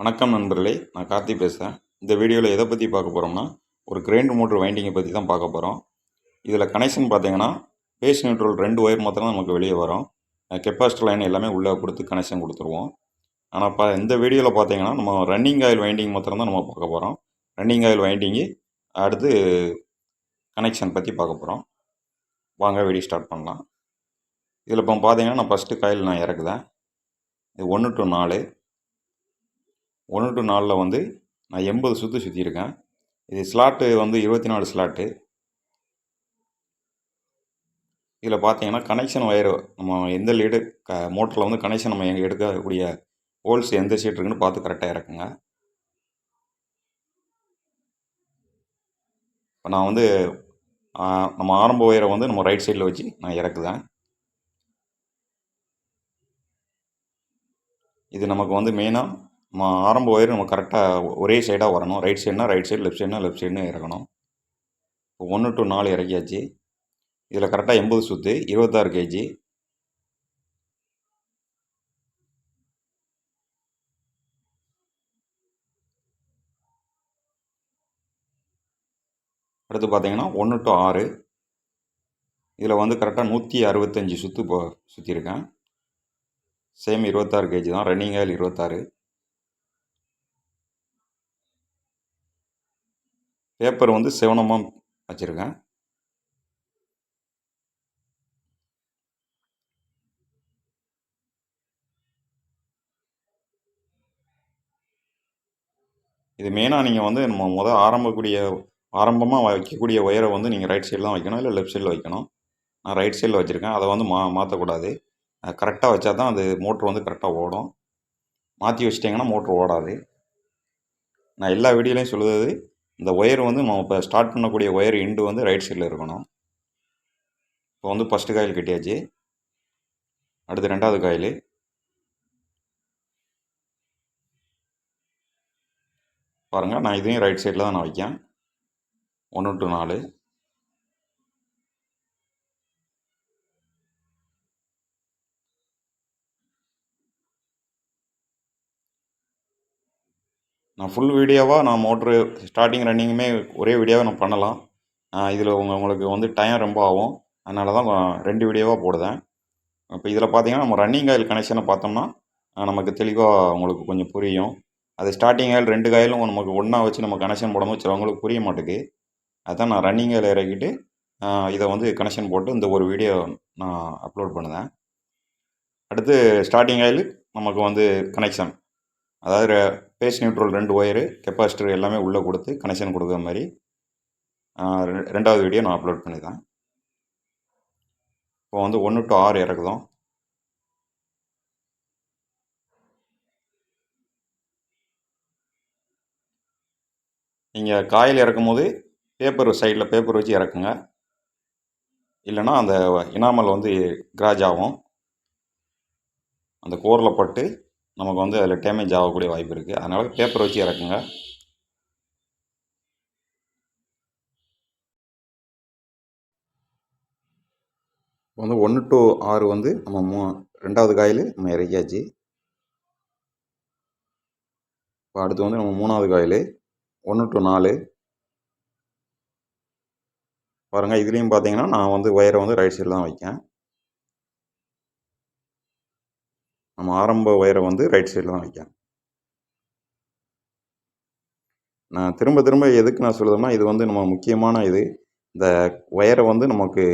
வணக்கம் நண்பர்களே நான் கார்த்தி பேசுகிறேன் இந்த வீடியோவில் எதை பற்றி பார்க்க போகிறோம்னா ஒரு கிரைண்ட் மோட்டர் வைண்டிங்கை பற்றி தான் பார்க்க போகிறோம் இதில் கனெக்ஷன் பார்த்தீங்கன்னா பேஸ் நியூட்ரல் ரெண்டு ஒயர் மாத்திரம் தான் நமக்கு வெளியே வரும். கெப்பாசிட்டர் லைன் எல்லாமே உள்ளே கொடுத்து கனெக்ஷன் கொடுத்துருவோம். ஆனால் பா இந்த வீடியோவில் பார்த்தீங்கன்னா நம்ம ரன்னிங் ஆயில் வைண்டிங் மாத்திரம் தான் நம்ம பார்க்க போகிறோம் ரன்னிங் ஆயில் வைண்டிங்கு அடுத்து கனெக்ஷன் பற்றி பார்க்க போகிறோம் வாங்க வீடியோ ஸ்டார்ட் பண்ணலாம். இதில் இப்போ பார்த்தீங்கன்னா நான் ஃபஸ்ட்டு காயில் நான் இறக்குதேன் இது ஒன்று டு நாலு. ஒன்று டு நாலில் வந்து நான் எண்பது சுற்று சுற்றியிருக்கேன் இது ஸ்லாட்டு வந்து இருபத்தி நாலு ஸ்லாட்டு. இதில் பார்த்தீங்கன்னா கனெக்ஷன் ஒயர் நம்ம எந்த லீடு க மோட்டரில் வந்து கனெக்ஷன் நம்ம எங்கே எடுக்கக்கூடிய ஹோல்ஸ் எந்த சீட் இருக்குன்னு பார்த்து கரெக்டாக இறக்குங்க. இப்போ நான் வந்து நம்ம ஆரம்ப ஒயரை வந்து நம்ம ரைட் சைடில் வச்சு நான் இறக்குதேன். இது நமக்கு வந்து மெயினாக ஆரம்ப ஒயர் நம்ம கரெக்டாக ஒரே சைடாக வரணும். ரைட் சைடுனா ரைட் சைடு லெஃப்ட் சைடுனா லெஃப்ட் சைடுன்னு இறக்கணும். இப்போ ஒன்று டு நாலு இறக்கியாச்சு. இதில் கரெக்டாக எண்பது சுற்று இருபத்தாறு கேஜி அடுத்து பார்த்தீங்கன்னா ஒன்று டு ஆறு. இதில் வந்து கரெக்டாக நூற்றி அறுபத்தஞ்சி சுற்று இப்போ சுற்றிருக்கேன் சேம் இருபத்தாறு கேஜி தான். ரன்னிங் ஆயில் இருபத்தாறு. பேப்பர் வந்து செவனமாக வச்சுருக்கேன். இது மெயினாக நீங்கள் வந்து நம்ம முதல் ஆரம்பக்கூடிய ஆரம்பமாக வைக்கக்கூடிய ஒயரை வந்து நீங்கள் ரைட் சைடில் தான் வைக்கணும் இல்லை லெஃப்ட் சைடில் வைக்கணும். நான் ரைட் சைடில் வச்சுருக்கேன். அதை வந்து மா மாற்றக்கூடாது கரெக்டாக வச்சா தான் அது மோட்ரு வந்து கரெக்டாக ஓடும். மாற்றி வச்சிட்டிங்கன்னா மோட்ரு ஓடாது. நான் எல்லா வீடியோலையும் சொல்லுவது இந்த ஒயர் வந்து நம்ம இப்போ ஸ்டார்ட் பண்ணக்கூடிய ஒயர் எண்டு வந்து ரைட் சைடில் இருக்கணும். இப்போ வந்து ஃபஸ்ட்டு காயில் கட்டியாச்சு. அடுத்து ரெண்டாவது காயில் பாருங்கள் நான் இதையும் ரைட் சைடில் தான் நான் வைக்கேன். ஒன்று டு நாலு. ஃபுல் வீடியோவாக நான் மோட்ரு ஸ்டார்டிங் ரன்னிங்குமே ஒரே வீடியோவாக நான் பண்ணலாம். இதில் உங்கள் உங்களுக்கு வந்து டைம் ரொம்ப ஆகும். அதனால தான் ரெண்டு வீடியோவாக போடுதேன் இப்போ இதில் பார்த்தீங்கன்னா நம்ம ரன்னிங் ஆயில் கனெக்ஷனை பார்த்தோம்னா நமக்கு தெளிவாக உங்களுக்கு கொஞ்சம் புரியும். அது ஸ்டார்டிங் ஆயில் ரெண்டு காயிலும் நமக்கு ஒன்றா வச்சு நம்ம கனெக்ஷன் போடும்போது சிலவங்களுக்கு புரிய மாட்டேங்குது. அதான் நான் ரன்னிங் ஆயில் இறக்கிட்டு இதை வந்து கனெக்ஷன் போட்டு இந்த ஒரு வீடியோ நான் அப்லோட் பண்ணுதேன் அடுத்து ஸ்டார்டிங் ஆயில் நமக்கு வந்து கனெக்ஷன் அதாவது பேஸ் நியூட்ரல் ரெண்டு ஒயரு கெப்பாசிட்டர் எல்லாமே உள்ளே கொடுத்து கனெக்ஷன் கொடுக்குற மாதிரி. ரெண்டாவது வீடியோ நான் அப்லோட் பண்ணிதான் இப்போ வந்து ஒன்று டு ஆறு இறக்குதோம். நீங்கள் காயில் இறக்கும் போது பேப்பர் சைடில் பேப்பர் வச்சு இறக்குங்க. இல்லைன்னா அந்த இனாமல் வந்து கிராஜ் ஆகும். அந்த கோரில் பட்டு நமக்கு வந்து அதில் டேமேஜ் ஆகக்கூடிய வாய்ப்பு இருக்குது அதனால் பேப்பர் வச்சு இறக்குங்க. இப்போ வந்து ஒன்று டு ஆறு வந்து நம்ம மூ ரெண்டாவது காயில் நம்ம இறக்கியாச்சு. இப்போ அடுத்து வந்து நம்ம மூணாவது காயில் ஒன்று டு நாலு. பாருங்கள் இதுலேயும் பார்த்தீங்கன்னா நான் வந்து ஒயரை வந்து ரைட் சைடில் தான் வைக்கேன். நம்ம ஆரம்ப ஒயரை வந்து ரைட் சைடில் தான் வைக்கணும். நான் திரும்ப திரும்ப எதுக்கு நான் சொல்லுறேன்னா இது வந்து நம்ம முக்கியமான இது. இந்த ஒயரை வந்து நமக்கு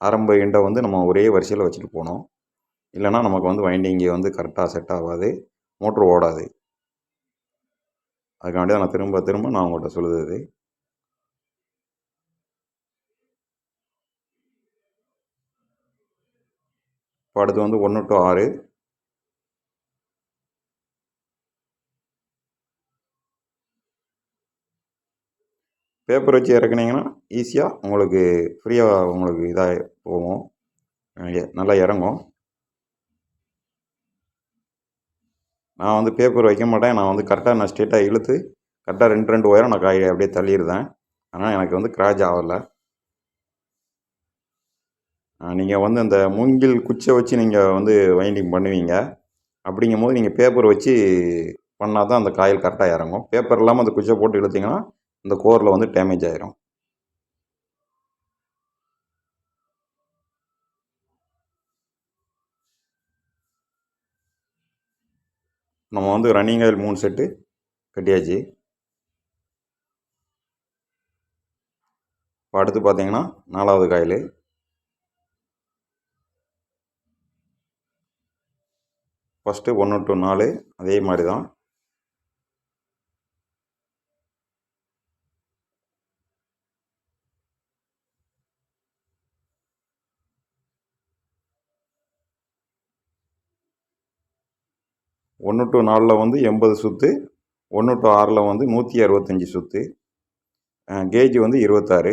ஆரம்ப எண்டை வந்து நம்ம ஒரே வரிசையில் வச்சுட்டு போகணும். இல்லைன்னா நமக்கு வந்து வைண்டிங்கு வந்து கரெக்டாக செட் ஆகாது. மோட்ரு ஓடாது. அதுக்காண்டி தான் நான் திரும்ப திரும்ப நான் உங்கள்கிட்ட சொல்லுது இப்போ அடுத்து வந்து ஒன்று டு ஆறு. பேப்பர் வச்சு இறக்குனீங்கன்னா ஈஸியாக உங்களுக்கு ஃப்ரீயாக உங்களுக்கு இதாக போகும். எ- நல்லா இறங்கும். நான் வந்து பேப்பர் வைக்க மாட்டேன். நான் வந்து கரெக்டாக நான் ஸ்ட்ரெயிட்டாக இழுத்து கரெக்டாக ரெண்டு ரெண்டு ஒயரம் நான் காய் அப்படியே தள்ளிடுதேன் ஆனால் எனக்கு வந்து கிராச் ஆகலை. நீங்கள் வந்து அந்த மூங்கில் குச்சை வச்சு நீங்கள் வந்து வைண்டிங் பண்ணுவீங்க. அப்படிங்கும்போது நீங்கள் பேப்பர் வச்சு பண்ணால் தான் அந்த காயில் கரெக்டாக இறங்கும். பேப்பர் இல்லாமல் அந்த குச்சை போட்டு இழுத்தீங்கன்னா இந்த கோரில் வந்து டேமேஜ் ஆயிரும். நம்ம வந்து ரன்னிங் ஆயில் மூணு செட்டு கட்டியாச்சு. இப்போ அடுத்து பார்த்தீங்கன்னா நாலாவது காயில் ஃபஸ்ட்டு ஒன்று டு நாலு அதே மாதிரி தான் ஒன்று டு நாலில் வந்து எண்பது சுற்று ஒன்று டு ஆறில் வந்து நூற்றி அறுபத்தஞ்சி சுற்று கேஜ் வந்து இருபத்தாறு.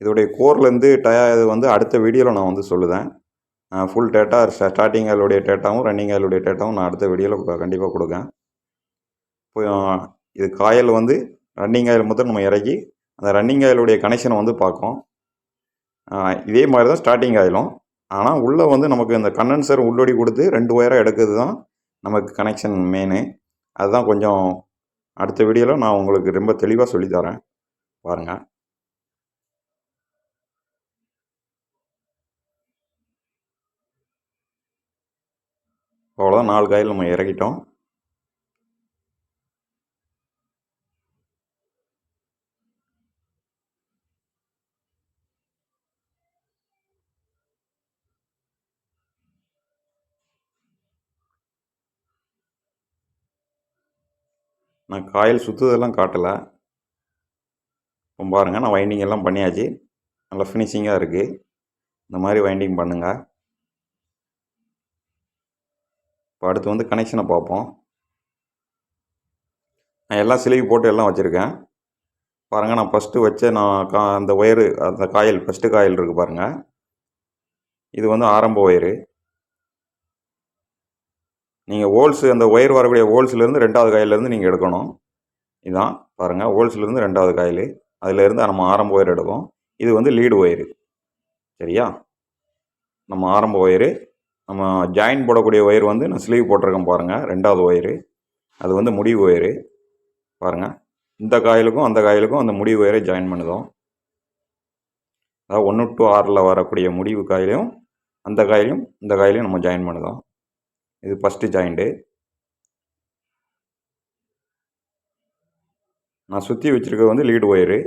இதோடைய கோர்லேருந்து டயா இது வந்து அடுத்த வீடியோவில் நான் வந்து சொல்லுதேன். ஃபுல் டேட்டா ஸ்டார்டிங் ஆயிலுடைய டேட்டாவும் ரன்னிங் ஆயிலுடைய டேட்டாவும் நான் அடுத்த வீடியோவில் கண்டிப்பாக கொடுக்கேன். இப்போ இது காயல் வந்து ரன்னிங் ஆயில் முதல் நம்ம இறக்கி அந்த ரன்னிங் ஆயிலுடைய கனெக்ஷனை வந்து பார்க்கும் இதே மாதிரி தான் ஸ்டார்டிங் ஆயிலும் ஆனால் உள்ளே வந்து நமக்கு இந்த கண்டன்சர் உள்ளோடி கொடுத்து ரெண்டு ஒயராக எடுக்கிறது தான் நமக்கு கனெக்ஷன் மெயினு அதுதான் கொஞ்சம் அடுத்த வீடியோவில் நான் உங்களுக்கு ரொம்ப தெளிவாக சொல்லித்தரேன் பாருங்கள் அவ்வளோதான் நாலு காயில் நம்ம இறக்கிட்டோம். நான் காயில் சுற்றுதெல்லாம் காட்டலை. இப்போ பாருங்கள் நான் வைண்டிங் எல்லாம் பண்ணியாச்சு. நல்லா ஃபினிஷிங்காக இருக்குது இந்த மாதிரி வைண்டிங் பண்ணுங்கள் இப்போ அடுத்து வந்து கனெக்ஷனை பார்ப்போம். நான் எல்லாம் சிலிவி போட்டு எல்லாம் வச்சுருக்கேன். பாருங்கள் நான் ஃபஸ்ட்டு வச்ச நான் கா அந்த ஒயரு அந்த காயில் ஃபஸ்ட்டு காயில் இருக்குது பாருங்கள் இது வந்து ஆரம்ப ஒயரு நீங்கள் ஹோல்ஸ் அந்த ஒயர் வரக்கூடிய ஹோல்ஸ்லேருந்து ரெண்டாவது காயிலேருந்து நீங்கள் எடுக்கணும். இதுதான் பாருங்கள் ஹோல்ஸ்லேருந்து ரெண்டாவது காயில் அதிலேருந்து நம்ம ஆரம்ப ஒயர் எடுக்கும் இது வந்து லீடு ஒயரு சரியா? நம்ம ஆரம்ப ஒயரு நம்ம ஜாயின் போடக்கூடிய ஒயர் வந்து நான் ஸ்லீவ் போட்டிருக்கேன் பாருங்கள் ரெண்டாவது ஒயரு அது வந்து முடிவு ஒயரு பாருங்கள் இந்த காயிலுக்கும் அந்த காயிலுக்கும் அந்த முடிவு ஒயரை ஜாயின் பண்ணுதோம். அதாவது ஒன்று டு ஆறில் வரக்கூடிய முடிவு காயிலையும் அந்த காயிலையும் இந்த காயிலையும் நம்ம ஜாயின் பண்ணுதோம். இது ஃபஸ்ட்டு ஜாயிண்ட்டு நான் சுற்றி வச்சுருக்கிறது வந்து லீடு ஒயரு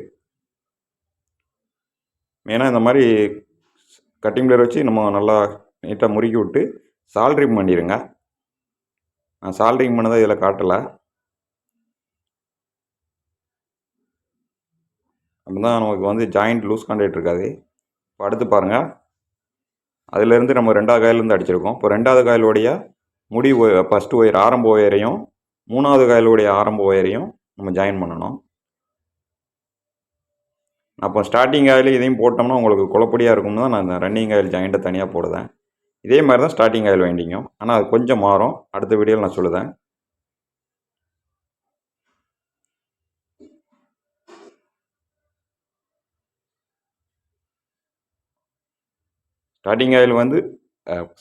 மெயினாக இந்த மாதிரி கட்டிங் பிளேயர் வச்சு நம்ம நல்லா நீட்டாக முறுக்கி விட்டு சால்ட்ரிங் பண்ணிடுங்க நான் சால்ட்ரிங் பண்ணதை இதில் காட்டலை. அப்போ தான் நமக்கு வந்து ஜாயிண்ட் லூஸ் கான்டாக்ட் இருக்காது. இப்போ அடுத்து பாருங்கள் அதிலேருந்து நம்ம ரெண்டாவது காயிலேருந்து அடிச்சிருக்கோம். இப்போ ரெண்டாவது காயிலோடைய முடி ஃபஸ்ட்டு ஒயர் ஆரம்ப ஒயரையும் மூணாவது காயிலுடைய ஆரம்ப ஒயரையும் நம்ம ஜாயின் பண்ணணும். அப்போ ஸ்டார்டிங் ஆயில் இதையும் போட்டோம்னா உங்களுக்கு குழப்படியாக இருக்கும்னு தான் நான் ரன்னிங் ஆயில் ஜாயிண்ட்டை தனியாக போடுதேன் இதே மாதிரி தான் ஸ்டார்டிங் ஆயில் வைண்டிங்கும் ஆனால் அது கொஞ்சம் மாறும். அடுத்த வீடியோவில் நான் சொல்லுதேன். ஸ்டார்டிங் ஆயில் வந்து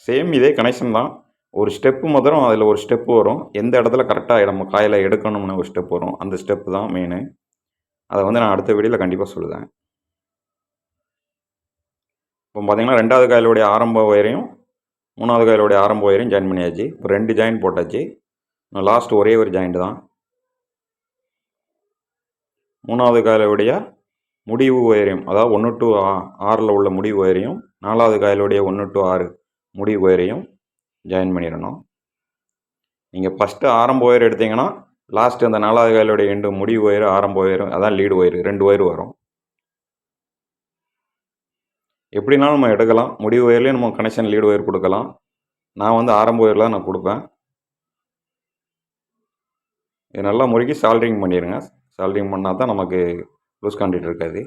சேம் இதே கனெக்ஷன் தான். ஒரு ஸ்டெப்பு முதலும் அதில் ஒரு ஸ்டெப்பு வரும். எந்த இடத்துல கரெக்டாக நம்ம காயில் எடுக்கணும்னு ஒரு ஸ்டெப் வரும். அந்த ஸ்டெப்பு தான் மெயினு அதை வந்து நான் அடுத்த வீடியோவில் கண்டிப்பாக சொல்லுதேன். இப்போ பார்த்தீங்கன்னா ரெண்டாவது காயிலுடைய ஆரம்ப ஒயரையும் மூணாவது காயிலுடைய ஆரம்ப ஒயரையும் ஜாயின் பண்ணியாச்சு. இப்போ ரெண்டு ஜாயின் போட்டாச்சு. நான் லாஸ்ட் ஒரே ஒரு ஜாயிண்ட் தான். மூணாவது காயிலுடைய முடிவு ஒயரையும் அதாவது ஒன்று டு ஆறில் உள்ள முடிவு ஒயரையும் நாலாவது காயிலுடைய ஒன்று டு ஆறு முடிவு ஒயரையும் ஜாயின் பண்ணிடணும். நீங்கள் ஃபஸ்ட்டு ஆரம்ப ஒயர் எடுத்தீங்கன்னா லாஸ்ட் அந்த நாலாவது காயிலுடைய எண்டு முடிவு ஒயர் ஆரம்ப ஒயர் அதான் லீடு ஒயர் ரெண்டு ஒயர் வரும். எப்படினாலும் நம்ம எடுக்கலாம். முடிவு ஒயர்லேயும் நம்ம கனெக்ஷன் லீடு ஒயர் கொடுக்கலாம். நான் வந்து ஆரம்ப ஒயரில் நான் கொடுப்பேன். இது நல்லா முறுக்கி சால்ட்ரிங் பண்ணிடுங்க. சால்ட்ரிங் பண்ணால் தான் நமக்கு லூஸ் கான்டாக்ட் இருக்காது.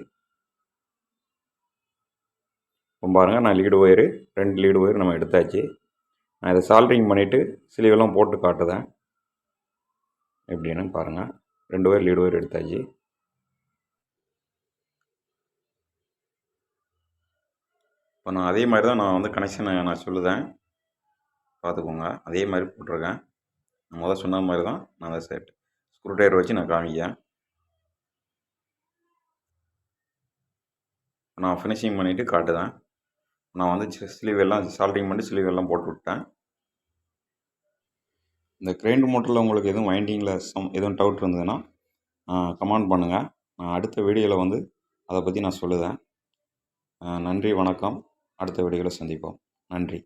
இப்போ பாருங்கள் நான் லீடு ஒயரு ரெண்டு லீடு ஒயர் நம்ம எடுத்தாச்சு. நான் இதை சால்ட்ரிங் பண்ணிவிட்டு சிலிவெல்லாம் போட்டு காட்டுதேன் எப்படின்னு பாருங்கள் ரெண்டு ஒயர் லீடு ஒயர் எடுத்தாச்சு. இப்போ நான் அதே மாதிரி தான் நான் வந்து கனெக்ஷனை நான் சொல்லுதேன் பார்த்துக்கோங்க. அதே மாதிரி போட்டிருக்கேன். நான் முதல் சொன்ன மாதிரி தான் நான் அதை செட் ஸ்க்ரூ ட்ரைவர் வச்சு நான் காமிக்கிறேன். நான் ஃபினிஷிங் பண்ணிவிட்டு காட்டுதேன் நான் வந்து ஸ்லீவ் எல்லாம் சால்டிங் பண்ணி ஸ்லீவ் எல்லாம் போட்டு விட்டேன். இந்த கிரைண்ட் மோட்டரில் உங்களுக்கு எதுவும் வைண்டிங்கில் சம் எதுவும் டவுட் இருந்ததுன்னா கமெண்ட் பண்ணுங்கள் நான் அடுத்த வீடியோவில் வந்து அதை பற்றி நான் சொல்லுதேன். நன்றி வணக்கம். அடுத்த வீடியோவில் சந்திப்போம். நன்றி.